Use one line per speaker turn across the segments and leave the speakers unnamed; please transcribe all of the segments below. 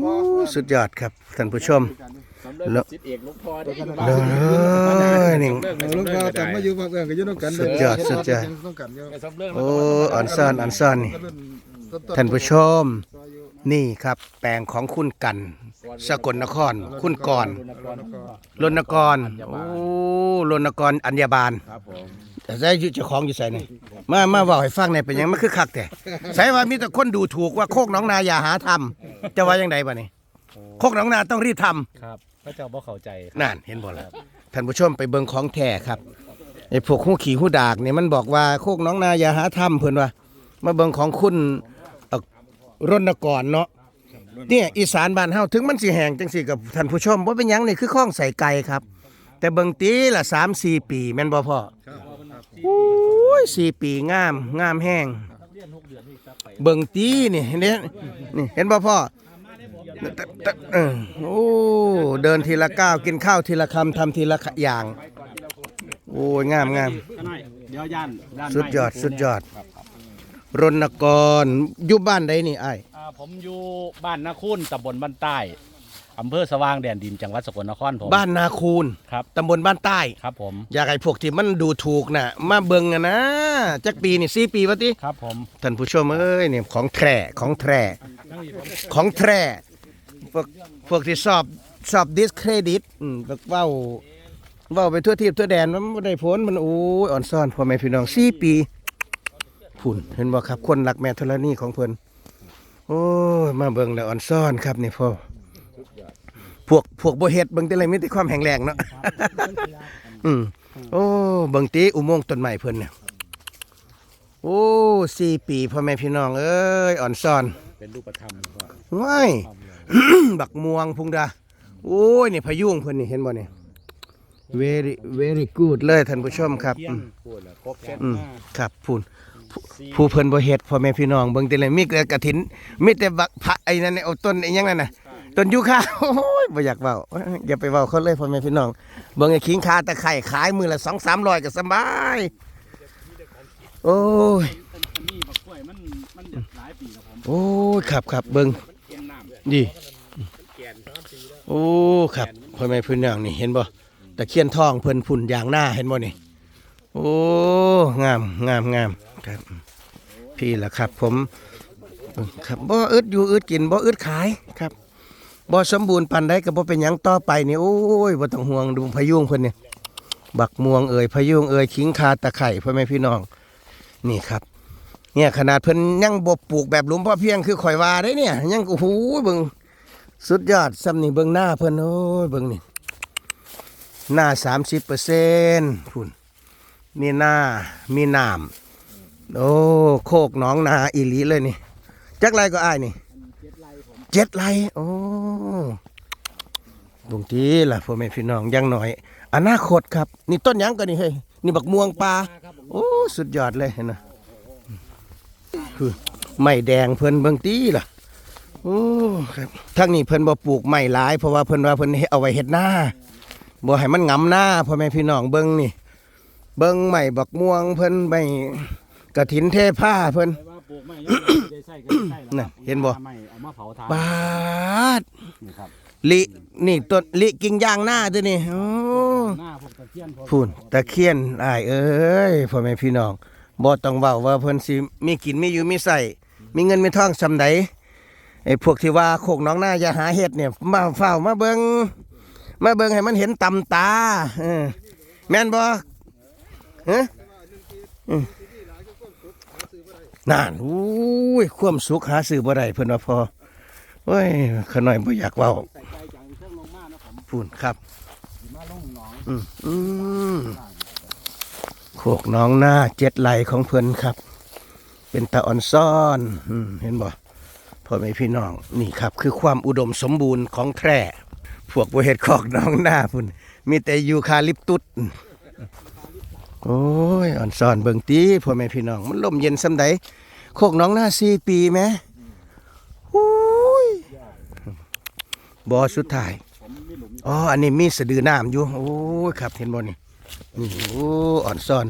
โอ้สุดยอดครับท่านผู้ชม
สำเร็จ
แล้ว
สิทธิเอกหลวงพ่อได้อยู่
เด้อนี่
ลูกเราแต่มาอยู่ภาคเอื้องก็อยู่นำกัน
สุดยอดสุดยอด
ต้องกันอยู่
สำเร็จ
โอ้อ่อนซ่อนอ่อนซ่อนนี่
รุ่นต้นๆ
ท่านผู้ชม นี่ครับ แปลงของคุณกัน สกลนคร คุณกรรณกรโอ้รณกรอัญญาบาล
ครับผม
แต่ได้อยู่เจ้าของอยู่ใส่นี่ มามาเว่าให้ฟังในอยเป็นหยังมันคือคักแต่ใส่ว่ามีแต่คนดูถูกว่าโคกหน้องนาอย่าหาทำจะว่ายังไงบ่นี่โคกหน้องนาต้องรีบทำ
ครับพระเจ้าบ่เข้าใจครับ
นั่นเห็นบ่ล่ะท่านผู้ชมไปเบิ่งของแท้ครับไอ้พวกหูขี่หูดากเนี่ยมันบอกว่าโคกหน้องนาอย่าหาทำเพิ่นว่า มาเบิ่งของคุณเอ่อรณกรเนาะเนี่ยอีสานบ้านเฮาถึงมันสิแห้งจังซี่กับท่านผู้ชมบ่เป็นหยังนี่คือข้องใส่ไก่ครับ แต่เบิ่งตีละ3 4 ปีแม่นบ่พ่อโอ้ ย4ปีงามงามแห้งเบิ่งตีนี่เห็นเด้นี่เห็นบ่พ่อตะตะเออโอ้เดินทีละก้าวกินข้าวทีละคำทำทีละอย่าง โอ้ยงามงาม
ก็น้อยเดี๋ยวย่านด้าน
สุดยอดสุดยอดรณกรอยู่บ้านใดนี่ไอ้าย
อ่าผมอยู่บ้านนาคุณตำบลบ้านใต้ อำเภอสว่างแดนดินจังหวัดสกลนครผม
บ้านนาคูน
ครับ
ตำบลบ้านใต้
ครับผม
อยากให้พวกที่มันดูถูกน่ะ มาเบิ่งอะนะจักปีนี่สี่ปีวะติ
ครับผม
ท่านผู้ชมเอ้ยเนี่ยของแท้ของแท้ของแท้พวกพวกที่สอบสอบดิสเครดิตอืมแบบเว้าเว้าไปทั่วทิพย์ทั่วแดนมันบ่ได้ผลมันโอ้ยอ่อนซ่อนพ่อแม่พี่น้องสี่ปีผุ่นเห็นบ่ครับคนรักแม่ธรณีของเพิ่นโอ้ยมาเบิ่งแล้วอ่อนซ่อนครับนี่พ่อ พวกพวกบ่เฮ็ดเบิ่งแต่ไรมีแต่ความแข็งแรงเนาะ อืมโอ้เบิ่งติอุโมงค์ต้นไม้เพิ่นเนี่ยโอ้สี่ปีพ่อแม่พี่น้องเอ้ยอ่อนซ่อน
เป็นรูปธรรมครับ
ว้าย บักม่วงพุงดา โอ้ยนี่พายุงเพิ่นนี่เห็นบ่นี่ very very good เลยท่านผู้ชมครับ
เที่ย
อื
ง
ม
พูดแล้วครบแค่
อืม
ห้า
ครับพูนผู้ผู้เพิ่นบ่เฮ็ดพ่อแม่พี่น้องเบิ่งแต่เลยมีแต่กฐินมีแต่บักพระไอ้นั่นน่ะเอาต้นไอ้หยังนั่นน่ะ ต้นยูคาโอ้ยบ่อยากเว้าอย่าไปเว้าเขาเลยพ่อแม่พี่น้องเบิ่งไอ้ขิงคาตะไคร้ขายมือละ2-300ก็สบายโอ้ย
อันนี้บักกล้วยมันมันเด็ดหลายปีแล้วผม
โอ้ยครับครับเบิ่ง
เก็นน้ำ
ดี
แกนสามปีแล้ว
โอ้ครับพ่อแม่พี่น้องนี่เห็นบ่ตะเคียนทองเพิ่นพุ่นอย่างหน้าเห็นบ่นี่โอ้งามงามงามครับ พี่ล่ะครับ ผมครับบ่อึดอยู่อึดกินบ่อึดขายครับ บ่สมบูรณ์ปานใดก็บ่เป็นหยังต่อไปนี่โอ้ยบ่ต้องห่วงดูพะยุงเพิ่นนี่บักม่วงเอ่ยพะยุงเอ่ยขิงคาตะไคร่พ่อแม่พี่น้อง นี่ครับ เนี่ยขนาดเพิ่นยังบ่ปลูกแบบหลุมพ่อเพียงคือข่อยว่าได้เนี่ย ยังโอ้โหเบิ่งสุดยอดซ้ำนี่เบิ่งหน้าเพิ่นโอ้ยเบิ่งนี่หน้าสามสิบเปอร์เซ็นต์พุ่นมีหน้ามีน้ำโอ้โคกหนองนาอีหลีเลยนี่จักไรก็อ้ายนี่ เจ็ดไรโอ้บางทีล่ะพ่อแม่พี่น้องยังหน่อย อนาคตครับ นี่ต้นหยังก็นี่เฮ้ยนี่บักม่วงปลาโอ้สุดยอดเลยเห็นนะคือไม่แดงเพิ่นเบิ่งตีล่ะโอ้ครับทั้งนี้เพิ่นบ่ปลูกไม้หลายเพราะว่าเพิ่นว่าเพิ่นเอาไว้เฮ็ดหน้าบ่ให้มันงำหน้าพ่อแม่พี่น้องเบิ่งนี่ เบิ่งไม้บักม่วงเพิ่นไม้กระถินเทผ้าเพิ่น
ไม้ยังไม่ได้ใส่ก็ได้ใส่แล้ว
น่ะเห็นบ่
ไม้เอามาเผาทาน
บาด
นี่ครับ
ลินี่ต้นลิกิ่งย่างหน้าตัวนี้โอ้
หน้าพวกตะเคียนพวก
พูนตะเคียนอ้ายเอ้ยพ่อแม่พี่น้องบ่ต้องเว้าว่าเพิ่นสิมีกินมีอยู่มีใส่มีเงินมีทองซำใดไอ้พวกที่ว่าโคกหน้องหน้าอย่าหาเฮ็ดเนี่ยมาเฝ้ามาเบิ่งมาเบิ่งให้มันเห็นตำตาเออแม่นบ่ฮะอืม นั่นอู้ยความสุขหาซื้อบ่ได้เพิ่นว่าพอโอ้ยขน้อยบ่อยากเว้า
ใส่ใจจังเครื่องลงมานะผม
พูนครับ
มาลงหนอง
อืมอืมโคกน้องหน้าเจ็ดไหลของเพิ่นครับ เป็นตาอ่อนซ่อนอืมเห็นบ่พ่อแม่พี่น้องนี่ครับ คือความอุดมสมบูรณ์ของแทร่พวกบัวเห็ดคอกน้องหน้าพุ่นมีแต่ยูคาลิปตุส โอ้ยอ่อนซ่อนเบิ่งตีพ่อแม่พี่น้องมันลมเย็นสำใดโคกน้องหน้าสี่ปีไหมอุ้ยบอสุดท้าย
ผมมีหลุม
อ๋ออันนี้มีสะดือน้ำอยู่โอ้ยครับเห็นบ่นี่นี่โอ้อ่อนซ่อน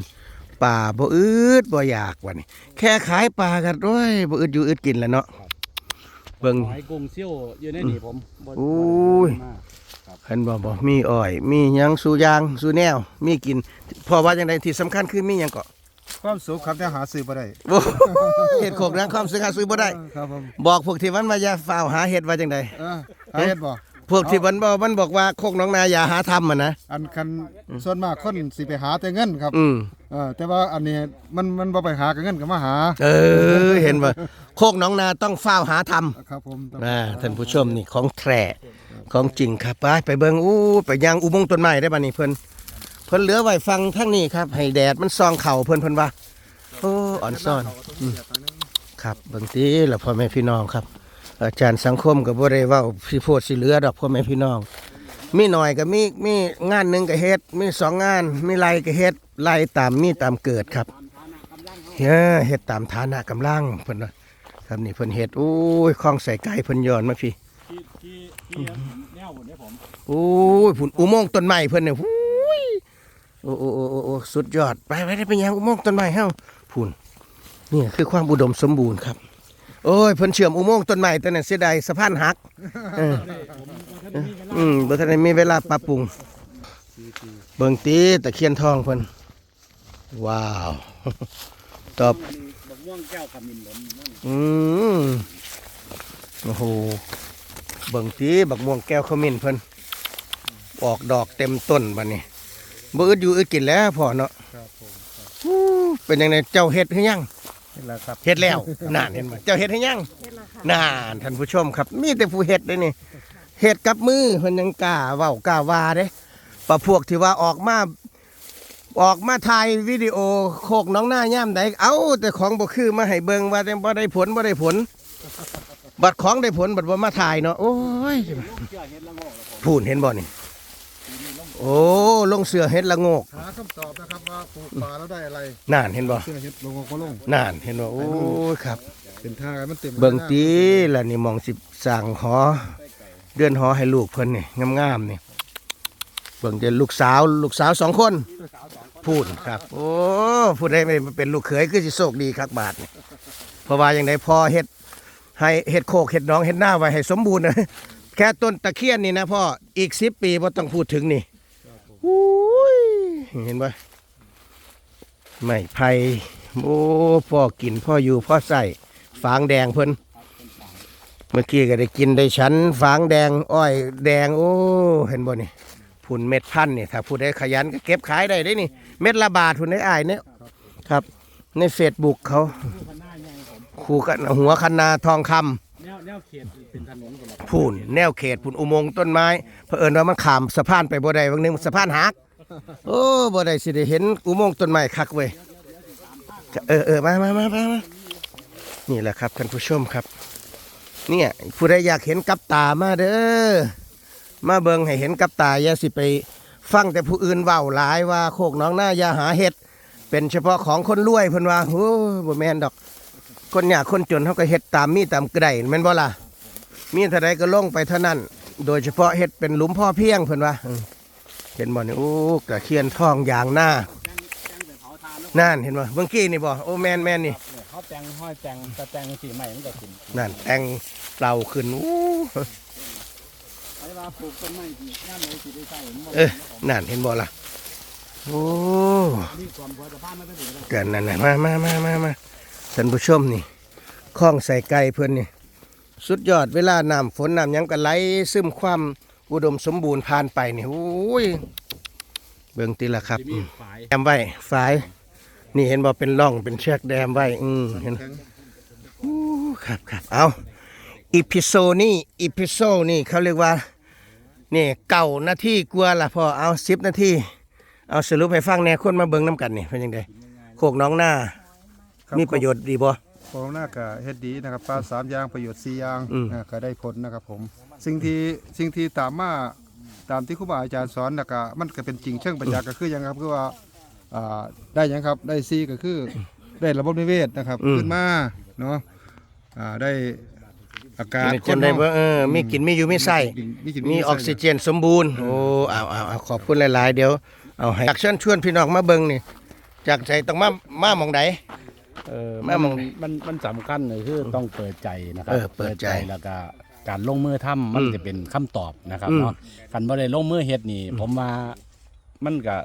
ป่าบ่อืดบ่อยากว่ะนี่แค่ขายปลากันด้วยบ่อืดอยู่อืดกินแหล้วเนาะเบิ่ง
หอยกุ้งเซี่ยวอยู่ในนี่ผมบ่
อุ้ย
บ่ได้มา
เห็นบ่บ่มีอ้อย มีหยังสูยางสูแนว มีกินเพราะว่าจังไดที่สำคัญคือมีหยังเก็
ความสุขครับแต่หาซื้อบ่ได้
โอ้เฮ็ดโคกนะความซื้อหาซื้อบ่ได้
ครับผม
บอกพวกที่มันมาอย่าฝ้าวหาเฮ็ดว่าจังได
เออหาเฮ็ดบ่
พวกที่มันบ่มันบอกว่าโคกน้องนาอย่าหาทำอะนะ
อันคันส่วนมากคนสิไปหาแต่เงินครับ
อืม
เออแต่ว่าอันนี้มันมันบ่ไปหากับเงินก็มาหา
เออ เห็นบ่โคกน้องนาต้องฝ้าวหาทำ
ครับผมต้อง
อ่าท่านผู้ชมนี่ของแท้ของจริงครับไปไปเบิ่งอู้ไปยังอุโมงค์ต้นไม้ได้บัดนี้เพิ่นเพิ่นเหลือไว้ฟังทั้งนี้ครับ ให้แดดมันส่องเข่าเพิ่นเพิ่นว่าโอ้อ่อนซ่อนครับเบิ่งติล่ะพ่อแม่พี่น้องครับ อาจารย์สังคมก็บ่ได้เว้าสิโพดสิเหลือดอกพ่อแม่พี่น้อง มีหน่อยก็มีมีงานหนึงก็เฮ็ดมีสองงานมีไรก็เฮ็ดไรตามมีตามเกิดครับเฮ้อเฮ็ดตามฐานะกำลังเพิ่นว่าครับนี่เพิ่นเฮ็ดโอ้ยคลองใส่ไก่เพิ่นย้อนมาพี่
ที่ที่ที่แนวผมเนี่ยผม
โอ้ยผุนอุโมงค์ต้นไม้เพิ่นเนี่ยหูยโอ้โอ้โอ้โอ้โอ้สุดยอดไปไปได้ไปยังอุโมงค์ต้นไม้เฮาผุนนี่คือความอุดมสมบูรณ์ครับ โอ้ยเพิ่นเชื่อมอุโมงค์ต้นไม้ตัวนั้นเสียดายสะพานหักเอออืมบ่ทันได้มีเวลาปรับปรุง เบิ่งตีตะเคียนทองเพิ่นว้าว ตอบ
บักม่วงแก้วขมิ้นหล่นนั่น
อืมโอ้โหเบิ่งตีบักม่วงแก้วขมิ้นเพิ่นออกดอกเต็มต้นบัดนี้บ่อึดอยู่อึดกินแล้วพ่อเนาะ
ครับผม
อู้เป็นยังไงเจ้าเฮ็ดให้ยัง
นี่แหละครับ
เฮ็ดแล้วน่านเห็นบ่เจ้าเฮ็ดให้ยังน่านท่านผู้ชมครับ มีแต่ผู้เฮ็ดเด้นี่เฮ็ดกับมือเพิ่นยังกล้าเว้ากล้าว่าเด้ปะพวกที่ว่าออกมาออกมาถ่ายวิดีโอโคกน้องหน้าย่ามใดเอาแต่ของบ่คือมาให้เบิ่งว่าแต่บ่ได้ผลบ่ได้ผล บัดของได้ผลบัดบ่มาถ่ายเนาะโอ้ย
เชื่อเฮ็ดละโงกแล้วผม
พูนเห็นบ่นี่ โอ้ลงเสือเฮ็ดละโงก
หาคำตอบนะครับว่าปลูกป่าแล้วได้อะไร
น่านเห็นบ่
เสื้อเฮ็ดลงก็ลง
น่านเห็นบ่โอ้ยครับ
เป็นท่ามันเต็ม
เบิ่งตีล่ะนี่หมองสิสั่งหอ เดือนหอให้ลูกเพิ่นนี่งามๆนี่เบิ่งเดี๋ยวลูกสาวลูกสาวสองคน พูดครับ โอ้พูดได้ไม่เป็นลูกเขยคือสิโชคดีครับบาทนี่เพราะว่าอย่างไดพอเฮ็ดให้เฮ็ดโคกเฮ็ดหน้องเฮ็ดหน้าไว้ให้สมบูรณ์นะแค่ต้นตะเคียนนี่นะพ่ออีก10ปีบ่ต้องพูดถึงนี่อุ้ย เห็นบ่ไม่ไผ่โอ้พ่อกินพ่ออยู่พ่อใส่ฟางแดงเพิ่นเมื่อกี้ก็ได้กินได้ชั้นฟางแดง อ้อยแดง โอ้เห็นบ่นี่ผุนเม็ดพันนี่ถ้าผู้ใดขยันก็เก็บขายได้ได้นี่ เม็ดละบาทผุนได้อายเนี่ยครับ ในเฟซบุ๊กเขา คู่กันหัวคันนาทองคำ
แนวแนวเขตเป็นถนนคนละ
พูนแนวเขตผุนอุโมงค์ต้นไม้เผอิญว่ามันขามสะพานไปบ่ได้บางนึงสะพานหักโอ้บ่ได้สิได้เห็นอุโมงค์ต้นไม้คักเว้ยเออเออมามามามามานี่แหละครับท่านผู้ชมครับ เนี่ยผู้ใดอยากเห็นกับตามาเด้อมาเบิ่งให้เห็นกับตาอย่าสิไปฟังแต่ผู้อื่นเว้าหลายว่าโคกน้องหน้าอย่าหาเห็ดเป็นเฉพาะของคนรวยเพิ่นว่าโอ้บ่แม่นดอก คนยากคนจนเขาก็เฮ็ดตามมีตามกระไดแม่นบ่ล่ะมีเท่าใดก็ลงไปเท่านั้น โดยเฉพาะเฮ็ดเป็นหลุมพ่อเพียงเพิ่นว่าอืมเห็นบ่นี่โอ้กระเคียนทองอย่างหน้า
แจ้งแต่เผาทานแล้ว
นั่นเห็นบ่เมื่อกี้นี่บ่โอ้แม่นแม่นนี่
เขาแตงห้อยแตงแต่แตงสีใหม่มันก็ขึ้น
นั่นแต่งเปล่าขึ้นอู้
ไอ้ว่าปลูกต้นไม้ที่ย่ามไหนสิได้ใส่มันบ่
เออนั่นเห็นบ่ล่ะโอ้
มีความพอสะพานมาตั้งแต่
กันนั่นน่ะมามามามามา ท่านผู้ชมนี่คลองใส่ไก่เพิ่อนนี่สุดยอดเวลาน้ำฝนน้ำยังก็ไหลซึมความอุดมสมบูรณ์ผ่านไปนี่โอ้ยเบิ่งติละครับ
ที่มีฝาย
แดมไว้ฝาย นี่เห็นบ่เป็นร่องเป็นเชือกแดมไว้ อืมเห็นอู้ครับครับเอาอีพิโซนี่อีพิโซนี่เขาเรียกว่านี่เก่านาทีกลัวละพอเอาสิบนาทีเอาสรุปให้ฟังแน่คนมาเบิ่งน้ำกันนี่เป็นยังไงโคกน้องหน้า มีประโยชน์ดีบ่
ของหน้าก็เฮ็ดดีนะครับปลาสามอย่างประโยชน์สี่อย่าง
อืม
อ่าก็ได้ผลนะครับผม สิ่งที่สิ่งที่ตามมาตามที่ครูบาอาจารย์สอนนะก็มันก็เป็นจริงเชิงปัญญากก็คือหยังครับคือว่าอ่าได้หยังครับได้ซีก็คือได้ระบบนิเวศนะครับขึ้นมาเนาะอ่าได้อากาศ
จนได้บ่เออมีกินมีอยู่มีใส่
มีกิน
มีออกซิเจนสมบูรณ์ โอ้เอาเอาเอาขอบคุณหลาย ๆ เดี๋ยว เอาให้อยากเชิญชวนพี่น้องมาเบิ่งนี่ จากใจต้องมา มาหมองใด
เออ
แม่
มัน
มอง
มันมันสำคัญเลยคือต้องเปิดใจนะครั
เออเปิดใจ
แล้วก็การลงมือทำมัน
อืม
จะเป็นคำตอบนะครับ
อืม
เนาะคันบ่ได้ลงมือเฮ็ดนี่ ผมว่ามันก็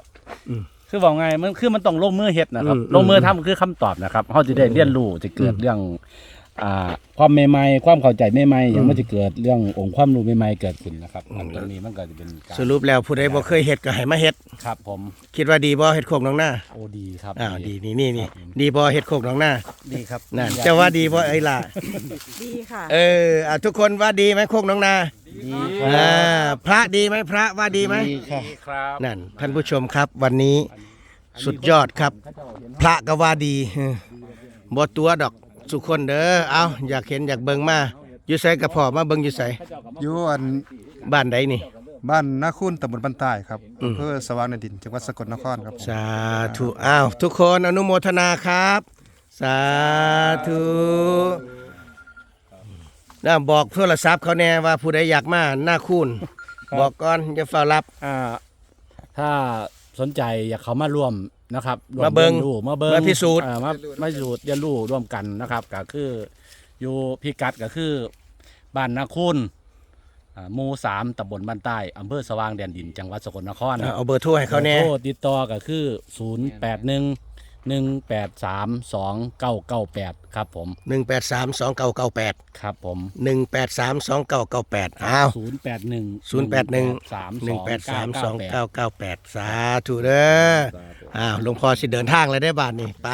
อืม
คือว่าไงมันคือมันต้องลงมือเฮ็ดนะครับ
อืม
ลงมือทำคือคำตอบนะครับเฮาจะได้เรียนรู้จะเกิดเรื่อง อ่าความใหม่ๆความเข้าใจใหม่ๆอย่างมันจะเกิดเรื่ององค์ความรู้ใหม่ๆเกิดขึ้นนะครับอันตรงนี้มันก็จะเป็นการ
สรุปแล้วผู้ใดบ่เคยเฮ็ดก็ให้มาเฮ็ด
ครับ ผม
คิดว่าดีบ่เฮ็ดโคกน้องหน้า
โอ้ดีครับ
อ้าวดีนี่นี่นี่ดีบ่เฮ็ดโคกน้องหน้า
ดีครับ
นั่นเจ้าว่าดีบ่ไอ้ล่ะ
ดีค่ะ
เอออะทุกคนว่าดีไหมโคกน้องนา
ดี
อ่าพระดีไหมพระว่าดีไหม
ครับ
นั่นท่านผู้ชมครับวันนี้สุดยอดครับ พระก็ว่าดีเออบ่ตัวดอก สุคนเด้อเอาอยากเห็นอยากเบิ่งมาอยู่ไสกับพ่อมาเบิ่งอยู่ไส
อยู่อัน
บ้านใดนี่
บ้านนาคุณตำบลบ้านใต้ครับ
อืม
อำเภอสว่างแดนดินจังหวัดสกลนครครับผม
สาธุอ้าวทุกคนอนุโมทนาครับ สาธุน่าบอกโทรศัพท์เขาแน่ว่าผู้ใดอยากมาหน้าคุณบอกก่อนอย่าฟ้ารับ
อ่าถ้าสนใจอยากเขามาร่วม นะครับร่ว
มาเบิ่ง
รียนรู้มาเบิ้ง
มาพิสูจน์
อ่ามามาพิสูจน์เรียนรู้ร่วมกันนะครับก็คืออยู่พิกัดก็คือบ้านนาคุณอ่าหมู่สามตำบลบ้านใต้อำเภอสว่างแดนดินจังหวัดสกลนคร
อ่าเอาเบอร์โทรให้เขาแน่
โทรติดต่อก็คือ 0 8 1 1 8 3 2 9 9 8 ครับผม
หนึ่งแปดสามสองเก้าเก้าแปด
ครับผม
หนึ่งแปดสามสองเก้าเก้าแปดอ้าว
0 8 1
ศูนย์แปดหนึ่ง
3
หนึ่งแปดสามสอง
2
เก้าเก้าแปดสาธุเด้ออ้าวหลวงพ่อสิเดินทางเลยได้อบาทนี่ไป